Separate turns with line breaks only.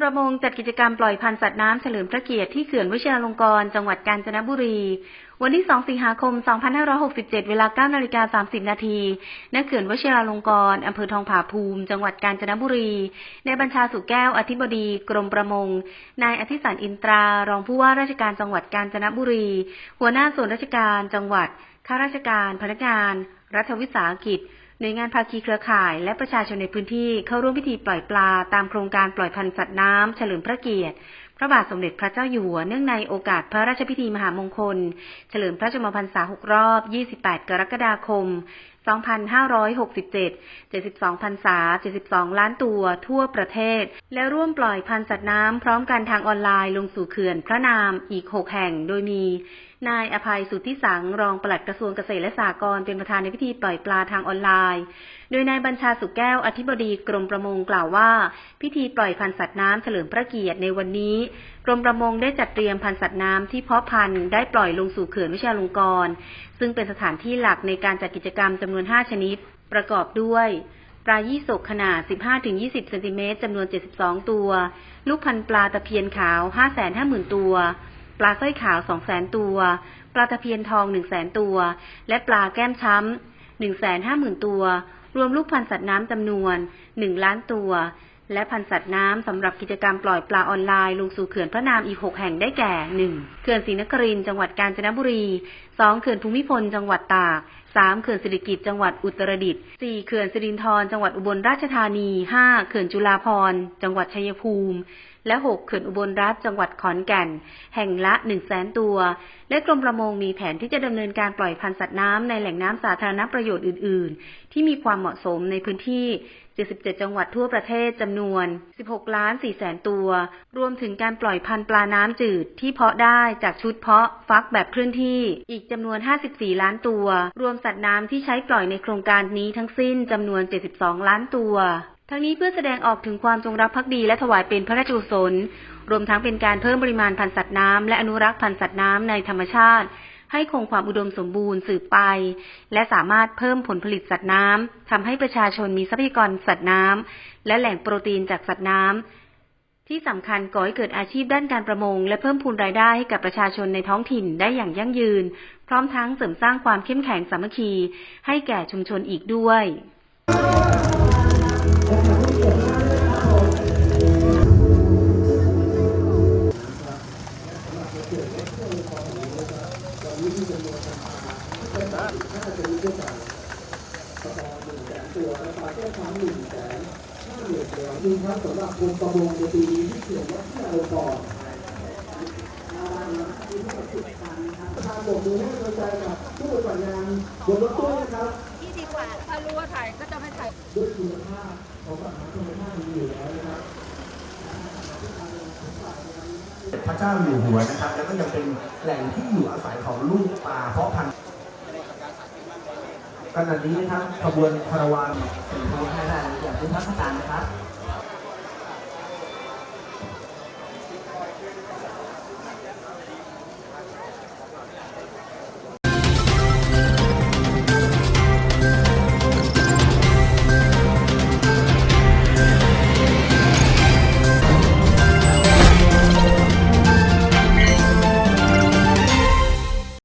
ประมงจัดกิจกรรมปล่อยพันธุ์สัตว์น้ำเฉลิมพระเกียรติที่เขื่อนวชิราลงกรณ์จังหวัดกาญจนบุรี วันที่ 2 สิงหาคม 2567 เวลา 9 นาฬิกา 30 นาทีณเขื่อนวชิราลงกรณ์อำเภอทองผาภูมิ จังหวัดกาญจนบุรี ในบัญชาสุแก้ว อธิบดี กรมประมง นายอธิสันอินตรา รองผู้ว่าราชการจังหวัดกาญจนบุรี หัวหน้าส่วนราชการจังหวัด ข้าราชการ พนักงาน รัฐวิสาหกิจ หน่วยงานภาคีเครือข่าย และประชาชนในพื้นที่เข้าร่วมพิธีปล่อยปลาตามโครงการปล่อยพันธุ์สัตว์น้ำเฉลิมพระเกียรติ พระบาทสมเด็จพระเจ้าอยู่หัวเนื่องในโอกาสพระราชพิธีมหามงคล เฉลิมพระชนมพรรษา 6 รอบ 28 กรกฎาคม 2567 72พรรษา 72 ล้านตัวทั่วประเทศ และร่วมปล่อยพันธุ์สัตว์น้ำพร้อมกันทางออนไลน์ลงสู่เขื่อนพระนามอีก 6 แห่งโดยมี นายอภัยสุทธิสังรองปลัดกระทรวงเกษตรและสหกรณ์เป็นประธานในพิธีปล่อยปลาทางออนไลน์ โดยนายบัญชาสุแก้วอธิบดีกรมประมงกล่าวว่า พิธีปล่อยพันธุ์สัตว์น้ำเฉลิมพระเกียรติในวันนี้ กรมประมงได้จัดเตรียมพันธุ์สัตว์น้ำที่เพาะพันธุ์ได้ปล่อยลงสู่เขื่อนวิชาลงกรณ์ซึ่งเป็นสถานที่หลักในการจัดกิจกรรมจำนวน 5 ชนิด ประกอบด้วยปลายี่สกขนาด 15-20 เซนติเมตรจำนวน 72 ตัว ลูกพันปลาตะเพียนขาว 550,000 ตัว ปลาสร้อยขาว200,000ตัว ปลาตะเพียนทอง100,000ตัว และปลาแก้มช้ำ150,000ตัว รวมลูกพันธุ์สัตว์น้ำจำนวน1ล้านตัว และพันธุ์สัตว์น้ำสำหรับกิจกรรมปล่อยปลาออนไลน์ลงสู่เขื่อนพระนามอีก6แห่งได้แก่ 1. เขื่อนศรีนครินทร์จังหวัดกาญจนบุรี 2. เขื่อนภูมิพล จังหวัดตาก 3. เขื่อนสิริกิติ์จังหวัดอุตรดิตถ์ 4. เขื่อนสิรินธรจังหวัดอุบลราชธานี 5. เขื่อนจุฬาภรณ์จังหวัดชัยภูมิและ 6 เขื่อนอุบลรัฐจังหวัดขอนแก่น แห่งละ 1 0 0 0 0แสนตัว และกรมประมงมีแผนที่จะดำเนินการปล่อยพันธุ์สัตว์น้ำในแหล่งน้ำสาธารณประโยชน์อื่น ๆ ที่มีความเหมาะสมในพื้นที่ 77 จังหวัดทั่วประเทศจำนวน 16 ล้าน 4 แสนตัว รวมถึงการปล่อยพันธุ์ปลาน้ำจืดที่เพาะได้จากชุดเพาะฟักแบบเคลื่อนที่อีกจำนวน 54 ล้านตัว รวมสัตว์น้ำที่ใช้ปล่อยในโครงการนี้ทั้งสิ้นจำนวน 72 ล้านตัว ทั้งนี้เพื่อแสดงออกถึงความจงรักภักดีและถวายเป็นพระราชกุศล รวมทั้งเป็นการเพิ่มปริมาณพันธุ์สัตว์น้ำและอนุรักษ์พันธุ์สัตว์น้ำในธรรมชาติ ให้คงความอุดมสมบูรณ์สืบไป และสามารถเพิ่มผลผลิตสัตว์น้ำทำให้ประชาชนมีทรัพยากรสัตว์น้ำและแหล่งโปรตีนจากสัตว์น้ำที่สำคัญก่อให้เกิดอาชีพด้านการประมง และเพิ่มพูนรายได้ให้กับประชาชนในท้องถิ่นได้อย่างยั่งยืน พร้อมทั้งเสริมสร้างความเข้มแข็งสามัคคี ให้แก่ชุมชนอีกด้วย
นี่ครับสำหรับกรมประมงในปีนี้ที่เขียนว่าที่เราก่อนทางบกมือให้กำลังใจกับผู้ปฏิบัติงานบนรถตู้นะครับ
ที่ดีกว่าถ้ารู้ว่าถ่ายก็จะไม่ถ่าย
ด้วยคุณภาพของอาหารธรรมชาติมีอยู่แล้วนะครับ
พระเจ้าอยู่หัวนะครับแล้วก็ยังเป็นแหล่งที่อยู่อาศัยของลูกปลาเพาะพันธุ์ขณะนี้นะครับขบวนคาราวาน
สิ่งที่ให้ได้อย่างเป็นเทศกานะครับ